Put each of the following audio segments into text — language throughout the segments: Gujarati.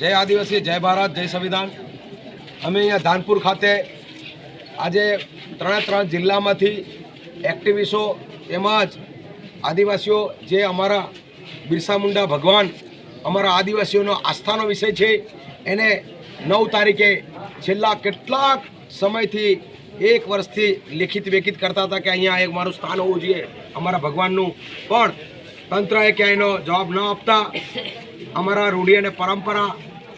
જય આદિવાસી, જય ભારત, જય સંવિધાન. અમે અહીંયા ધાનપુર ખાતે આજે ત્રણે ત્રણ જિલ્લામાંથી એક્ટિવિસ્ટો તેમજ આદિવાસીઓ જે અમારા બિરસા મુંડા ભગવાન અમારા આદિવાસીઓનો આસ્થાનો વિષય છે, એને નવ તારીખે છેલ્લા કેટલાક સમયથી એક વર્ષથી લેખિત વેખિત કરતા હતા કે અહીંયા એક મારું સ્થાન હોવું જોઈએ અમારા ભગવાનનું. પણ તંત્રએ ક્યાંય એનો જવાબ ન આપતા અમારા રૂઢિ અને પરંપરા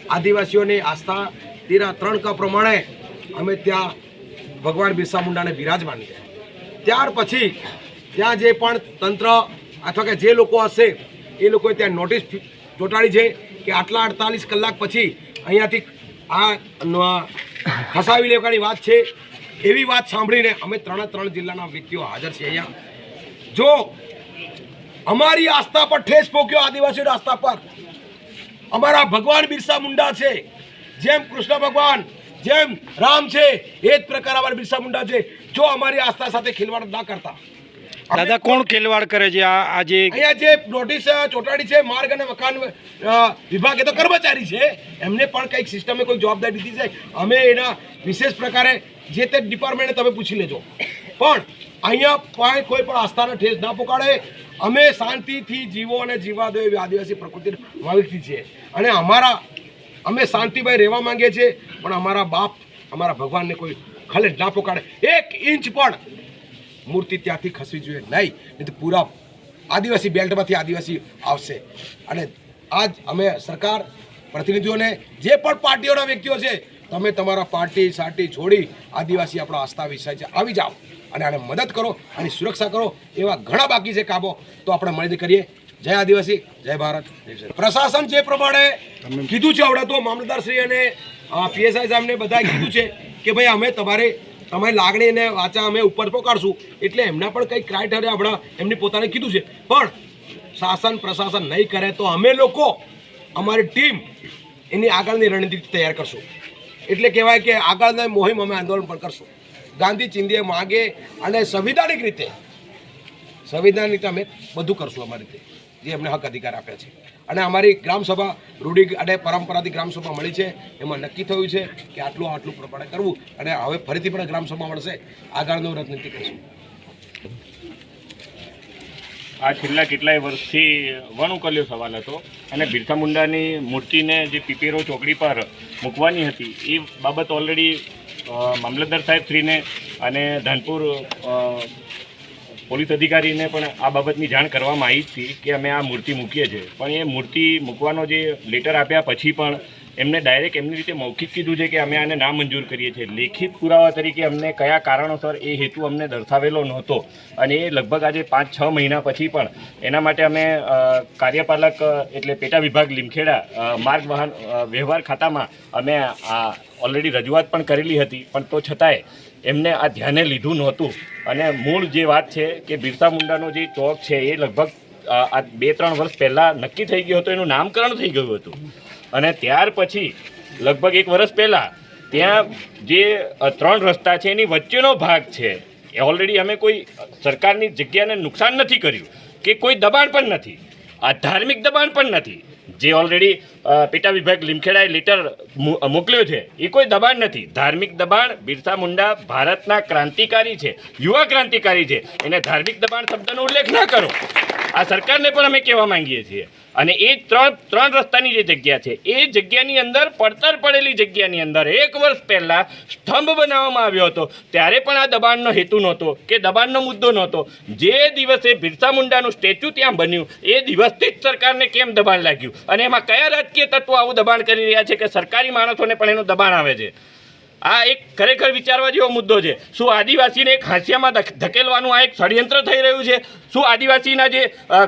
આદિવાસીઓની આસ્થા તેના ત્રણ ક પ્રમાણે અમે ત્યાં ભગવાન બિરસા મુંડાને બિરાજમાન કર્યા. ત્યાર પછી ત્યાં જે પણ તંત્ર અથવા કે જે લોકો હશે, એ લોકોએ ત્યાં નોટિસ ચોંટાડી છે કે આટલા અડતાલીસ કલાક પછી અહીંયાથી આ ફસાવી લેવાની વાત છે. એવી વાત સાંભળીને અમે ત્રણે ત્રણ જિલ્લાના વ્યક્તિઓ હાજર છે અહીંયા. જો અમારી આસ્થા પર ઠેસ પોક્યો, આદિવાસીઓની આસ્થા પર અમારા ભગવાન બિરસા મુંડા છે. જેમ કૃષ્ણ ભગવાન જેમ રામ છે એ જ પ્રકાર અમારા બિરસા મુંડા છે. જો અમારી આસ્થા સાથે ખેલવાડ ના કરતા. દાદા કોણ ખેલવાડ કરે છે? આ આજે અહીંયા જે નોટિસ ચોંટાડી છે માર્ગ અને મકાન વિભાગ એ તો કર્મચારી છે. એમને પણ કંઈક સિસ્ટમે કોઈ જવાબદારી દીધી છે. અમે એના વિશેષ પ્રકારે જે તે ડિપાર્ટમેન્ટને તમે પૂછી લેજો. પણ અહીંયા પણ કોઈ પણ આસ્થાને ઠેસ ના પોકાડે. અમે શાંતિથી જીવો અને જીવા દો એવી આદિવાસી પ્રકૃતિ માલિકથી છીએ. અને અમારા અમે શાંતિભાઈ રહેવા માંગીએ છીએ, પણ અમારા બાપ, અમારા ભગવાનને કોઈ ખલેટ ના પોકાડે. એક ઇંચ પણ મૂર્તિ ત્યાંથી ખસવી જોઈએ નહીં નહીં તો પૂરા આદિવાસી બેલ્ટમાંથી આદિવાસી આવશે. અને આજ અમે સરકાર પ્રતિનિધિઓને જે પણ પાર્ટીઓના વ્યક્તિઓ છે, તમે તમારા પાર્ટી સાર્ટી છોડી આદિવાસી આપણો આસ્થા વિષય છે આવી જાઓ. અને આને મદદ કરો અને સુરક્ષા કરો એવા ઘણા બાકી છે કાબો. તો આપણે મળીને કરીએ. જય આદિવાસી જય ભારત. પ્રશાસન જે પ્રમાણે કીધું છે આવડે તો મામલતદારશ્રી અને પીએસઆઈ સાહેબને બધાએ કીધું છે કે ભાઈ અમે તમારે તમારી લાગણી અને વાચા અમે ઉપર પોકાડશું એટલે એમના પણ કંઈક ક્રાઇટેરિયા આપણા એમની પોતાને કીધું છે. પણ શાસન પ્રશાસન નહીં કરે તો અમે લોકો અમારી ટીમ એની આગળની રણનીતિ તૈયાર કરશું. એટલે કહેવાય કે આગળના મોહિમ અમે આંદોલન પણ કરશું. ગાંધી ચિંધીએ માગે અને સંવિધાનિક રીતે સંવિધાનિક રીતે અમે બધું કરશું અમારી રીતે, જે અમને હક અધિકાર આપ્યા છે. અને અમારી ગ્રામસભા રૂઢિ અને પરંપરાથી ગ્રામસભા મળી છે, એમાં નક્કી થયું છે કે આટલું આટલું પ્રમાણે કરવું અને હવે ફરીથી પણ ગ્રામસભા મળશે. આગળનો રજનીતિ કરીશું. આ છેલ્લા કેટલાય વર્ષથી વણુકલ્યો સવાલ હતો. અને બિરસા મુંડાની મૂર્તિને જે પીપેરો ચોકડી પર મૂકવાની હતી, એ બાબત ઓલરેડી મામલતદાર સાહેબ શ્રીને અને ધાનપુર પોલીસ અધિકારીને પણ આ બાબતની જાણ કરવામાં આવી હતી કે અમે આ મૂર્તિ મૂકીએ છીએ. પણ એ મૂર્તિ મૂકવાનો જે લેટર આપ્યા પછી પણ એમને ડાયરેક્ટ એમની રીતે મૌખિક કીધું છે કે અમે આને ના મંજૂર કરીએ છીએ. લેખિત પુરાવા તરીકે અમને કયા કારણોસર એ હેતુ અમને દર્શાવેલો નહોતો. અને એ લગભગ આજે પાંચ, છ મહિના પછી પણ એના માટે અમે કાર્યપાલક એટલે પેટા વિભાગ લીમખેડા માર્ગ વાહન વ્યવહાર ખાતામાં અમે આ ઓલરેડી રજૂઆત પણ કરેલી હતી. પણ તો છતાંય એમને આ ધ્યાને લીધું નહોતું. અને મૂળ જે વાત છે કે બિરસા મુંડાનો જે ચોક છે એ લગભગ આ બે, ત્રણ વર્ષ પહેલાં નક્કી થઈ ગયું હતું. એનું નામકરણ થઈ ગયું હતું. અને ત્યાર પછી, લગભગ એક વર્ષ પહેલાં, ત્યાં જે ત્રણ રસ્તા છે એની વચ્ચેનો ભાગ છે, એ ઓલરેડી અમે કોઈ સરકારની જગ્યાને નુકસાન નથી કર્યું, કે કોઈ દબાણ પણ નથી આ ધાર્મિક દબાણ પણ નથી, જે ઓલરેડી પેટા વિભાગ લીમખેડાએ લેટર મોકલ્યો છે, એ કોઈ દબાણ નથી. ધાર્મિક દબાણ, બિરસા મુંડા ભારતના ક્રાંતિકારી છે, યુવા ક્રાંતિકારી છે, એને ધાર્મિક દબાણ શબ્દનો ઉલ્લેખ ના કરો. આ સરકારને પણ અમે કહેવા માંગીએ છીએ. અને એ ત્રણ ત્રણ રસ્તાની જે જગ્યા છે, એ જગ્યાની અંદર પડતર પડેલી જગ્યાની અંદર એક વર્ષ પહેલાં સ્તંભ બનાવવામાં આવ્યો હતો. ત્યારે પણ આ દબાણનો હેતુ નહોતો કે દબાણનો મુદ્દો નહોતો. જે દિવસે બિરસા મુંડાનું સ્ટેચ્યુ ત્યાં બન્યું, એ દિવસથી જ સરકારને કેમ દબાણ લાગ્યું? અને એમાં કયા રાજકીય તત્વો આવું દબાણ કરી રહ્યા છે કે સરકારી માણસોને પણ એનું દબાણ આવે છે? આ એક ખરેખર વિચારવા જેવો મુદ્દો છે. શું આદિવાસીને એક હાંસિયામાં ધકેલવાનું આ એક ષડયંત્ર થઈ રહ્યું છે? શું આદિવાસીના જે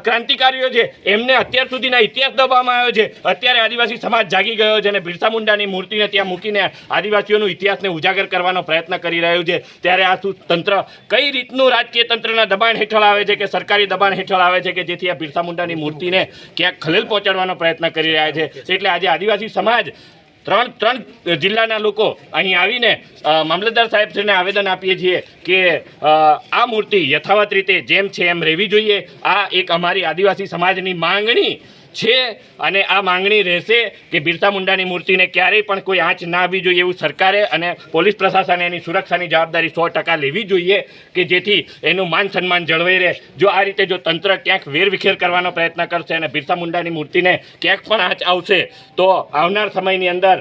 ક્રાંતિકારીઓ છે, એમને અત્યાર સુધીના ઇતિહાસ દબાવવામાં આવ્યો છે? અત્યારે આદિવાસી સમાજ જાગી ગયો છે અને બિરસા મુંડાની મૂર્તિને ત્યાં મૂકીને આદિવાસીઓનું ઇતિહાસને ઉજાગર કરવાનો પ્રયત્ન કરી રહ્યું છે. ત્યારે આ શું તંત્ર કઈ રીતનું રાજકીય તંત્રના દબાણ હેઠળ આવે છે કે સરકારી દબાણ હેઠળ આવે છે કે જેથી આ બિરસા મુંડાની મૂર્તિને ક્યાંક ખલેલ પહોંચાડવાનો પ્રયત્ન કરી રહ્યા છે? એટલે આજે આદિવાસી સમાજ ત્રણ ત્રણ જિલ્લાના લોકો અહીં આવીને મામલતદાર સાહેબશ્રીને આવેદન આપીએ છીએ કે આ મૂર્તિ યથાવત રીતે જેમ છે એમ રહેવી જોઈએ. આ એક અમારી આદિવાસી સમાજની માંગણી છે અને આ માંગણી રહેશે કે બિરસા મુંડાની મૂર્તિને ક્યારેય પણ કોઈ આંચ ના આવવી જોઈએ એવું સરકારે અને પોલીસ પ્રશાસને એની સુરક્ષાની જવાબદારી સો ટકા લેવી જોઈએ કે જેથી એનું માન સન્માન જળવાઈ રહે. જો આ રીતે જો તંત્ર ક્યાંક વેરવિખેર કરવાનો પ્રયત્ન કરશે અને બિરસા મુંડાની મૂર્તિને ક્યાંક પણ આંચ આવશે, તો આવનાર સમયની અંદર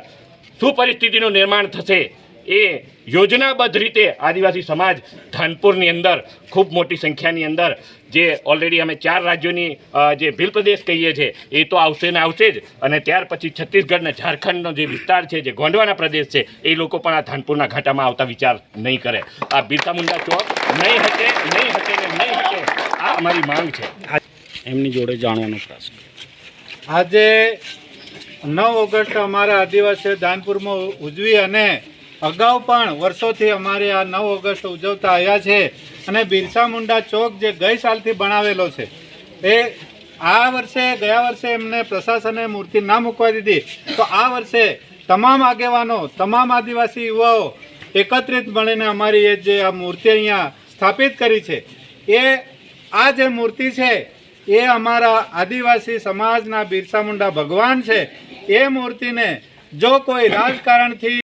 શું પરિસ્થિતિનું નિર્માણ થશે. એ યોજનાબદ્ધ રીતે આદિવાસી સમાજ ધાનપુરની અંદર ખૂબ મોટી સંખ્યાની અંદર જે ઓલરેડી અમે ચાર રાજ્યોની જે ભીલ પ્રદેશ કહીએ છીએ, એ તો આવશે ને આવશે જ. અને ત્યાર પછી છત્તીસગઢને ઝારખંડનો જે વિસ્તાર છે, જે ગોંડવાના પ્રદેશ છે, એ લોકો પણ આ ધાનપુરના ઘાટામાં આવતા વિચાર નહીં કરે. આ બિરસા મુંડા ચોક નહીં હટે નહીં હટે ને નહીં હટે, આ અમારી માંગ છે. એમની જોડે જાણવાનો પ્રયાસ આજે નવ ઓગસ્ટ અમારા આદિવાસીઓ ધાનપુરમાં ઉજવી અને અગાઉ પણ વર્ષોથી અમારે આ નવ ઓગસ્ટ ઉજવતા આવ્યા છે અને બિરસા મુંડા ચોક જે ગઈ સાલથી બનાવેલો છે, એ આ વર્ષે, ગયા વર્ષે એમને પ્રશાસને મૂર્તિ ના મૂકવા દીધી. તો આ વર્ષે તમામ આગેવાનો, તમામ આદિવાસી યુવાઓ એકત્રિત મળીને અમારી એ જે આ મૂર્તિ અહીંયા સ્થાપિત કરી છે, એ આ જે મૂર્તિ છે, એ અમારા આદિવાસી સમાજના બિરસા મુંડા ભગવાન છે. એ મૂર્તિને જો કોઈ રાજકારણથી